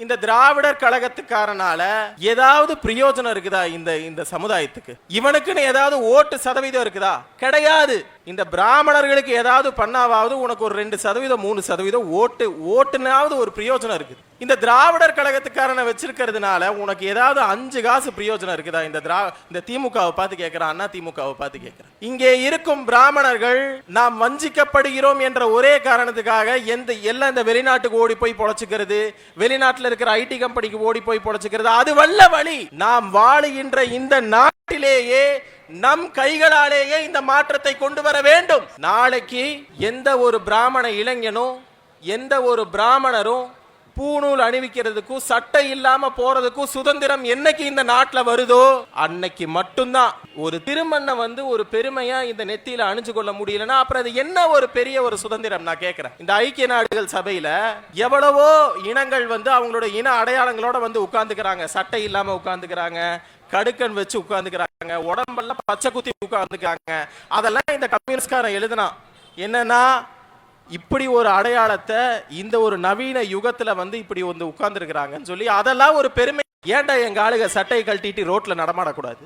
இந்த திராவிடர் கழகத்துக்காரனால ஏதாவது பிரயோஜனம் இருக்குதா இந்த இந்த சமுதாயத்துக்கு? இவனுக்குன்னு ஏதாவது ஓட்டு சதவீதம் இருக்குதா? கிடையாது. இந்த பிராமணர்களுக்கு ஏதாவது பண்ணாவது உனக்கு ஒரு ரெண்டு சதவீதம் மூணு சதவீதம் ஓட்டு ஓட்டுனாவது ஒரு பிரயோஜனம் இருக்குது. இந்த திராவிடர் கழகத்துக்காரனை வச்சிருக்கிறதுனால உனக்கு ஏதாவது அஞ்சு காசு பிரயோஜனம் இருக்குதா? இந்த திரா இந்த திமுகவை பார்த்து கேட்கிறான் அண்ணா திமுகவை பார்த்து கேட்கிறான் இங்கே இருக்கும் பிராமணர்கள் நாம் வஞ்சிக்கப்படுகிறோம் என்ற ஒரே காரணத்துக்காக எந்த எல்லாம் இந்த வெளிநாட்டுக்கு ஓடி போய் பொழைச்சிக்கிறது வெளிநாட்டில் இருக்கிற ஐடி கம்பெனிக்கு ஓடி போய் பொழைச்சிக்கிறது அது வல்ல வழி. நாம் வாழுகின்ற இந்த நாட்டிலேயே நம் கைகளாலேயே இந்த மாற்றத்தை கொண்டு வர வேண்டும். நாளைக்கு எந்த ஒரு பிராமண இளைஞனும் எந்த ஒரு பிராமணரும் பூணூல் அணிவிக்கிறதுக்கும் சட்டை இல்லாம போறதுக்கும் சுதந்திரம் என்னைக்கு இந்த நாட்டில் வருதோ அன்னைக்கு மட்டும்தான். ஒரு திருமண்ணை வந்து ஒரு பெருமையா இந்த நெத்தியில அணிஞ்சு கொள்ள முடியலன்னா அப்புறம் அது என்ன ஒரு பெரிய ஒரு சுதந்திரம் நான் கேட்கிறேன் இந்த ஐக்கிய நாடுகள் சபையில எவ்வளவோ இனங்கள் வந்து அவங்களோட இன அடையாளங்களோட வந்து உட்கார்ந்துக்கிறாங்க. சட்டை இல்லாம உட்கார்ந்துக்கிறாங்க கடுக்கன் வச்சு உட்கார்ந்துக்கிறாங்க உடம்பெல்லாம் பச்சை குத்தி உட்கார்ந்துக்கிறாங்க. அதெல்லாம் இந்த கம்யூனிஸ்ட்காரன் எழுதினான். என்னன்னா இப்படி ஒரு அடையாளத்தை இந்த ஒரு நவீன யுகத்துல வந்து இப்படி வந்து உட்கார்ந்துருக்குறாங்கன்னு சொல்லி அதெல்லாம் ஒரு பெருமை. ஏன்டா எங்க ஆளுக சட்டையை கழட்டிட்டு ரோட்ல நடமாடக்கூடாது?